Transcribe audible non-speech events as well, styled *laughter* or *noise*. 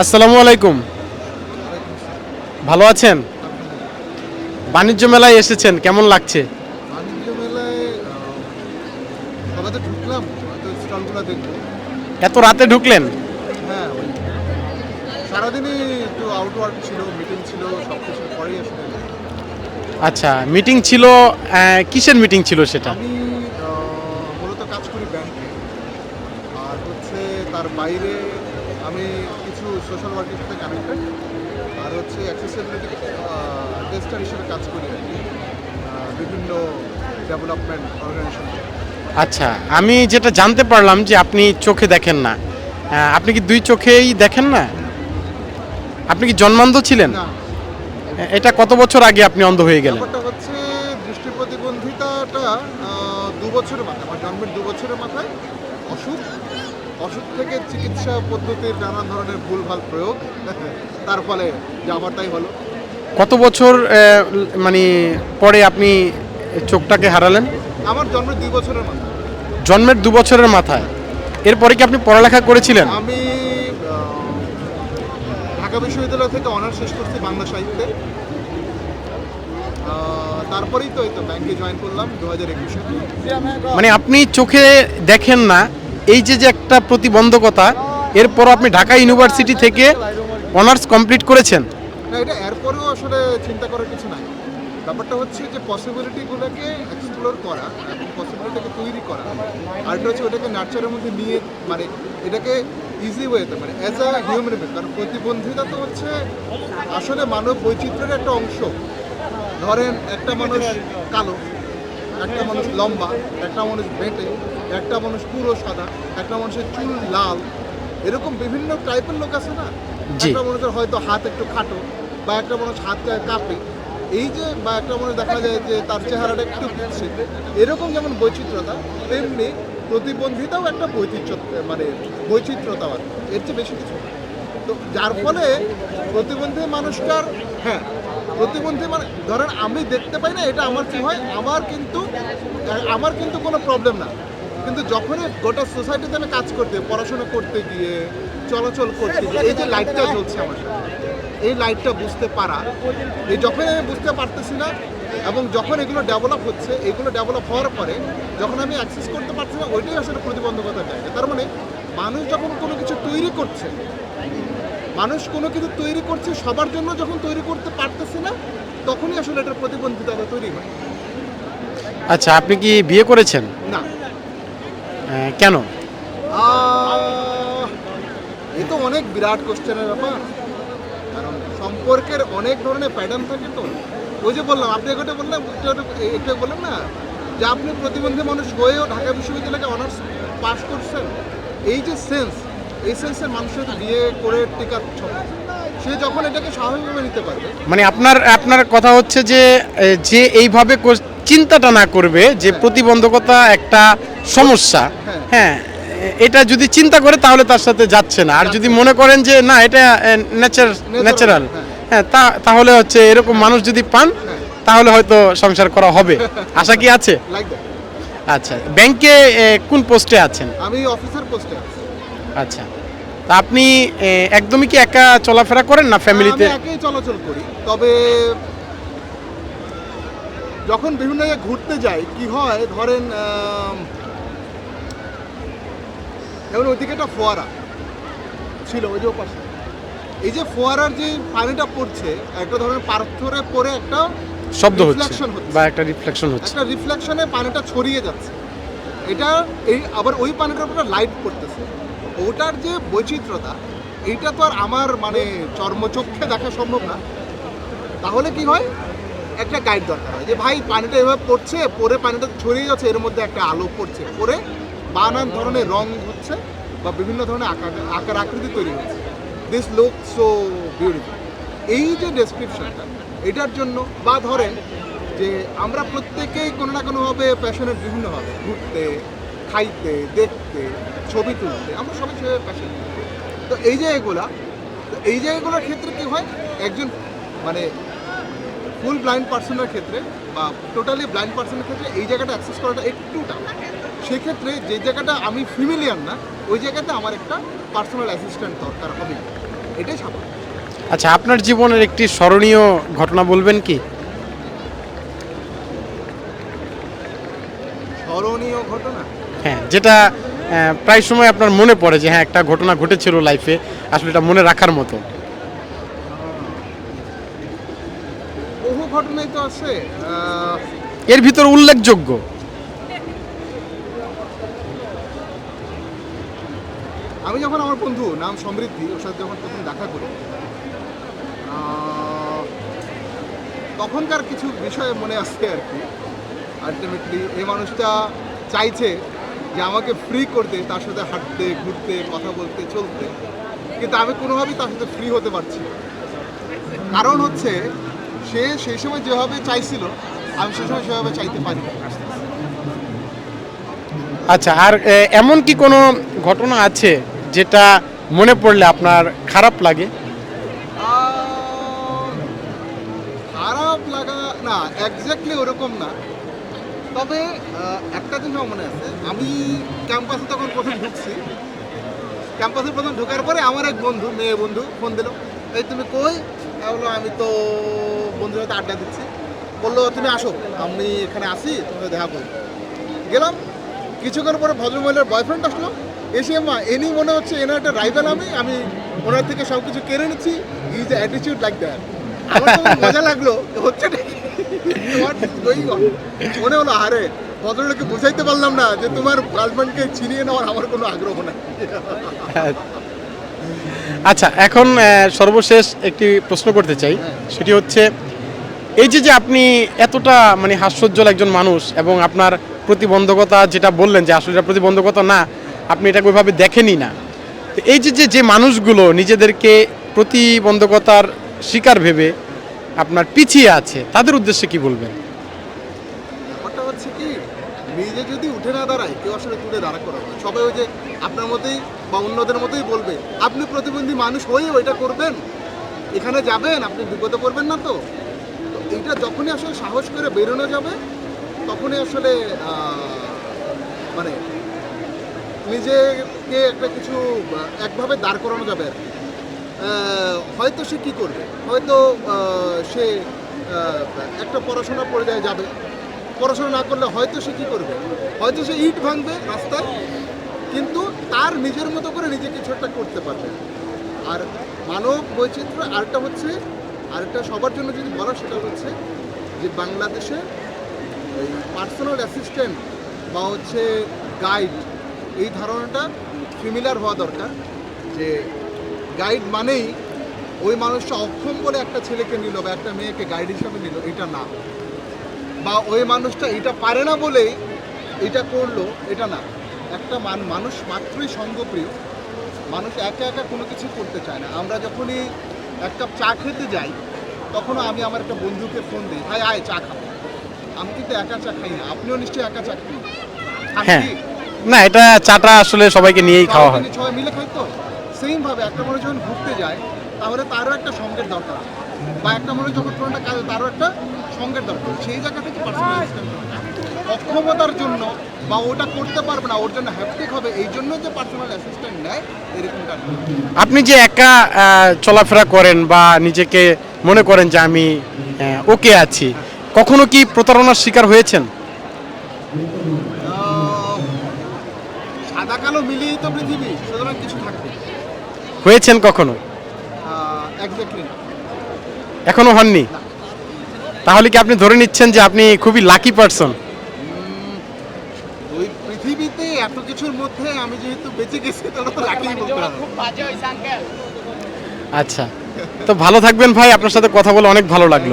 আসসালামু আলাইকুম। ভালো আছেন? বাণিজ্য মেলায় এসেছেন কেমন লাগছে? এত রাতে ঢুকলেন? হ্যাঁ আচ্ছা মিটিং ছিল কিসের মিটিং ছিল সেটা? আমি মূলত কাজ করি ব্যাংকে। আর হচ্ছে তার বাইরে আমি সোশ্যাল ওয়ার্কের সাথে কানেক্টেড আর হচ্ছে অ্যাক্সেসিবিলিটি টেস্টার হিসেবে কাজ করি আর কি। বিভিন্ন ডেভেলপমেন্ট অর্গানাইজেশন আচ্ছা আমি যেটা জানতে পারলাম যে আপনি চোখে দেখেন না। আপনি কি দুই চোখেই দেখেন না? আপনি কি জন্মান্ধ ছিলেন? এটা কত বছর আগে আপনি অন্ধ হয়ে গেলেন? হচ্ছে দৃষ্টি প্রতিবন্ধিতাটা দু বছরের মাথায় আমার জন্মের দু বছরের মাথায় অসুখ। অসুখ থেকে চিকিৎসা পদ্ধতির নানান ধরনের ভুলভাল প্রয়োগ। তার ফলে যে আমার তাই হলো। কত বছর মানে পরে আপনি চোখটাকে হারালেন? আমার জন্মের দুই বছরের মাথায়। জন্মের দু বছরের মাথায়। এরপরে কি আপনি পড়ালেখা করেছিলেন? আমি ঢাকা বিশ্ববিদ্যালয় থেকে অনার্স শেষ করছি বাংলা সাহিত্যে। তারপরেই তো এই তো ব্যাংকে জয়েন করলাম দু হাজার একুশে। মানে আপনি চোখে দেখেন না এই যে যে একটা প্রতিবন্ধকতা এরপর আপনি ঢাকা ইউনিভার্সিটি থেকে অনার্স কমপ্লিট করেছেন? না, এটা এরপরেও আসলে চিন্তা করার কিছু নাই। ব্যাপারটা হচ্ছে যে পসিবিলিটিগুলোকে এক্সপ্লোর করা এবং পসিবিলিটিকে তৈরি করা, আর এটা হচ্ছে ওটাকে নার্চারের মধ্যে নিয়ে মানে এটাকে ইজি ওয়েতে মানে অ্যাজ আ হিউম্যান বিং কারণ প্রতিবন্ধিতা তো হচ্ছে আসলে মানব বৈচিত্র্যের একটা অংশ। ধরেন একটা মানুষ কালো একটা মানুষ লম্বা একটা মানুষ বেঁটে একটা মানুষ পুরো সাদা একটা মানুষের চুল লাল। এরকম বিভিন্ন টাইপের লোক আছে না। একটা মানুষের হয়তো হাত একটু খাটো বা একটা মানুষ হাত কাঁপে। এই যে বা একটা মানুষ দেখা যায় যে তার চেহারাটা একটু পিচ্ছিল এরকম যেমন বৈচিত্র্যতা তেমনি প্রতিবন্ধিতাও একটা বৈচিত্র্য মানে বৈচিত্র্যতা আর এর চেয়ে বেশি কিছু তো যার ফলে প্রতিবন্ধী মানুষটার হ্যাঁ। প্রতিবন্ধী মানে ধরেন আমি দেখতে পাই না, এটা আমার কি হয়, আমার কিন্তু আমার কিন্তু কোনো প্রবলেম না। কিন্তু যখনই গোটা সোসাইটিতে আমি কাজ করতে, পড়াশোনা করতে গিয়ে, চলাচল করতে গিয়ে, এই যে লাইটটা জ্বলছে আমার এই লাইটটা বুঝতে পারা, এই যখন আমি বুঝতে পারতেছি না, এবং যখন এগুলো ডেভেলপ হচ্ছে, এগুলো ডেভেলপ হওয়ার পরে, যখন আমি অ্যাক্সেস করতে পারছি না, ওইটাই আসলে প্রতিবন্ধকতা জায়গা। তার মানে মানুষ যখন কোনো কিছু তৈরি করছে মানুষ কোনো কিছু তৈরি করছে সবার জন্য যখন তৈরি করতে পারতেছে না তখনই আসলে এটার প্রতিবন্ধিতা তৈরি হয়। আচ্ছা আপনি কি বিয়ে করেছেন? না। কেন? এ তো অনেক বিরাট কোশ্চেনের ব্যাপার। কারণ সম্পর্কের অনেক ধরনের প্যাটার্ন থাকে তো। ওই যে বললাম আপনি একটা বললেন একটু বললেন না যে আপনি প্রতিবন্ধী মানুষ হয়েও ঢাকা বিশ্ববিদ্যালয়ে অনার্স পাস করছেন এই যে সেন্স এই সেন্সের মানুষের বিয়ে করে সে যখন এটাকে স্বাভাবিকভাবে নিতে পারবে মানে আপনার আপনার কথা হচ্ছে যে যে এইভাবে চিন্তাটা না করবে যে প্রতিবন্ধকতা একটা সমস্যা। হ্যাঁ। হ্যাঁ এটা যদি চিন্তা করে তাহলে তার সাথে যাচ্ছে না। আর যদি মনে করেন যে না এটা ন্যাচার ন্যাচারাল হ্যাঁ। হ্যাঁ তা তাহলে হচ্ছে এরকম মানুষ যদি পান হ্যাঁ। তাহলে হয়তো সংসার করা হবে। *laughs* আশা কি আছে? আচ্ছা ব্যাংকে কোন পোস্টে আছেন? আমি অফিসার পোস্টে আছি। আচ্ছা। তা আপনি একদমই কি একা চলাফেরা করেন না ফ্যামিলিতে? একাই চলাচল করি। তবে যখন বিভিন্ন জায়গায় ঘুরতে যাই কি হয় ধরেন যেমন ওইদিকে একটা ফোয়ারা ছিল ওই যে পাশে এই যে ফোয়ারার যে পানিটা পড়ছে একটা ধরনের পাথরে পড়ে একটা শব্দ হচ্ছে হচ্ছে। বা একটা রিফ্লেকশন হচ্ছে। একটা রিফ্লেকশনে পানিটা ছড়িয়ে যাচ্ছে। এটা এই আবার ওই পানিটার উপরে লাইট পড়তেছে। ওটার যে বৈচিত্র্যতা, এইটা তো আর আমার মানে চর্মচক্ষে দেখা সম্ভব না। তাহলে কি হয়? একটা গাইড দরকার হয় যে, ভাই, পানিটা এভাবে পড়ছে, পরে পানিটা ছড়িয়ে যাচ্ছে, এর মধ্যে একটা আলো পড়ছে। পরে বানান ধরনের রং হচ্ছে বা বিভিন্ন ধরনের আকার আকার আকৃতি তৈরি হচ্ছে। দিস লুক সো বিউটিফুল এই যে ডেসক্রিপশনটা এটার জন্য বা ধরেন যে, আমরা প্রত্যেকেই কোনো না কোনোভাবে প্যাশনের বিভিন্নভাবে ঘুরতে খাইতে দেখতে ছবি তুলতে আমরা সবাই সেভাবে প্যাশন তো এই জায়গাগুলা তো এই জায়গাগুলোর ক্ষেত্রে কি হয় একজন মানে ফুল ব্লাইন্ড পার্সনের ক্ষেত্রে বা টোটালি ব্লাইন্ড পার্সনের ক্ষেত্রে এই জায়গাটা অ্যাক্সেস করাটা একটু টাফ সেক্ষেত্রে যে জায়গাটা আমি ফিমিলিয়ার না ওই জায়গাতে আমার একটা পার্সোনাল অ্যাসিস্ট্যান্ট দরকার হবে এটাই স্বাভাবিক। আচ্ছা আপনার জীবনের একটি স্মরণীয় ঘটনা বলবেন কি? স্মরণীয় ঘটনা? হ্যাঁ যেটা প্রায় সময় আপনার মনে পড়ে যে হ্যাঁ একটা ঘটনা ঘটেছিল লাইফে আসলে এটা মনে রাখার মতো। বহু ঘটনাই তো আছে এর ভিতর উল্লেখযোগ্য। আমি যখন আমার বন্ধু নাম সমৃদ্ধি ওর সাথে যখন প্রথম দেখা করি তখনকার কিছু বিষয় মনে আসছে আর কি। আলটিমেটলি এই মানুষটা চাইছে যে আমাকে ফ্রি করতে তার সাথে হাঁটতে ঘুরতে কথা বলতে চলতে। কিন্তু আমি কোনোভাবেই তার সাথে ফ্রি হতে পারছি। কারণ হচ্ছে সে সেই সময় যেভাবে চাইছিল আমি সেই সময় সেভাবে চাইতে পারি আচ্ছা আর এমন কি কোনো ঘটনা আছে যেটা মনে পড়লে আপনার খারাপ লাগে? খারাপ লাগা না একজ্যাক্টলি ওরকম না। তবে একটা জিনিস আমার মনে আছে। আমি ক্যাম্পাসে তখন প্রথম ঢুকছি। ক্যাম্পাসে প্রথম ঢোকার পরে আমার এক বন্ধু, মেয়ে বন্ধু, ফোন দিল, এই তুমি কই? আমি বললাম, আমি তো বন্ধুর সাথে আড্ডা দিচ্ছি। বলল, তুমি আসো, আমি এখানে আসি তোমাকে দেখা করি গেলাম। কিছুক্ষণ পরে ভদ্রমহিলার বয়ফ্রেন্ড আসলো। এসে মা এনি মনে হচ্ছে এনার একটা রাইভেল আমি আমি ওনার থেকে সব কিছু কেড়ে নিচ্ছি। ইজ অ্যাটিটিউড লাইক দ্যাট আমার তো মজা লাগল, হচ্ছে মনে হলো আরে ভদ্রলোককে বুঝাইতে পারলাম না যে তোমার গার্লফ্রেন্ডকে ছিনিয়ে নেওয়ার আমার কোনো আগ্রহ নাই। আচ্ছা এখন সর্বশেষ একটি প্রশ্ন করতে চাই। সেটি হচ্ছে এই যে যে আপনি এতটা মানে হাস্যোজ্জ্বল একজন মানুষ এবং আপনার প্রতিবন্ধকতা যেটা বললেন যে আসলে এটা প্রতিবন্ধকতা না আপনি এটাকে ওইভাবে দেখেনই না। তো এই যে যে মানুষগুলো নিজেদেরকে প্রতিবন্ধকতার শিকার ভেবে আপনার পিছিয়ে আছে, তাদের উদ্দেশ্যে কি বলবেন? ব্যাপারটা হচ্ছে কি নিজে যদি উঠে না দাঁড়ায়, কেউ আসলে তুলে দাঁড়া করা সবাই ওই যে আপনার মতোই বা অন্যদের মতোই বলবে, আপনি প্রতিবন্ধী মানুষ হয়ে ওইটা করবেন? এখানে যাবেন, আপনি বিপদে পড়বেন না তো? এইটা যখনই আসলে সাহস করে বেরোনো যাবে, তখনই আসলে মানে নিজেকে একটা কিছু একভাবে দাঁড় করানো যাবে আর কি। হয়তো সে কী করবে? হয়তো সে একটা পড়াশোনা পর্যায়ে যাবে। পড়াশোনা না করলে হয়তো সে কী করবে? হয়তো সে ইট ভাঙবে রাস্তায়, কিন্তু তার নিজের মতো করে নিজে কিছু একটা করতে পারবে। আর মানব বৈচিত্র্য আরেকটা হচ্ছে, আরেকটা সবার জন্য যদি বলা সেটা হচ্ছে যে বাংলাদেশে এই পার্সোনাল অ্যাসিস্ট্যান্ট বা হচ্ছে গাইড এই ধারণাটা সিমিলার হওয়া দরকার যে গাইড মানেই ওই মানুষটা অক্ষম বলে একটা ছেলেকে নিল বা একটা মেয়েকে গাইড হিসাবে নিল এটা না। বা ওই মানুষটা এটা পারে না বলেই এটা করল এটা না। একটা মান মানুষ মাত্রই সঙ্গপ্রিয়। মানুষ একা একা কোনো কিছু করতে চায় না। আমরা যখনই এক কাপ চা খেতে যাই তখনও আমি আমার একটা বন্ধুকে ফোন দিই ভাই আয় চা খাব আমি কিন্তু একা চা খাই না। আপনিও নিশ্চয়ই একা চা খান হ্যাঁ। না এটা চাটা আসলে সবাইকে নিয়েই খাওয়া হয়। সবাই সবাই মিলে খাই তো? সেম ভাবে একটা মানুষ যখন ঘুরতে যায় তাহলে তারও একটা সঙ্গের দরকার বা একটা মানুষ যখন কোনো একটা কাজে তারও একটা সঙ্গের দরকার সেই জায়গা থেকে পার্সোনাল অক্ষমতার জন্য বা ওটা করতে পারবে না ওর জন্য হ্যাপটিক হবে এই জন্য যে পার্সোনাল অ্যাসিস্ট্যান্ট নেয় এরকমটা আপনি যে একা চলাফেরা করেন বা নিজেকে মনে করেন যে আমি ওকে আছি কখনো কি প্রতারণার শিকার হয়েছেন? সাদা কালো মিলিয়েই তো পৃথিবী। হয়েছেন কখনো? এখনও হননি? তাহলে কি আপনি ধরে নিচ্ছেন যে আপনি খুবই লাকি পারসন ওই পৃথিবীতে এত কিছুর মধ্যে আমি যেহেতু বেঁচে গেছি তাহলে তো লাকি আচ্ছা। তো ভালো থাকবেন ভাই আপনার সাথে কথা বলে অনেক ভালো লাগল।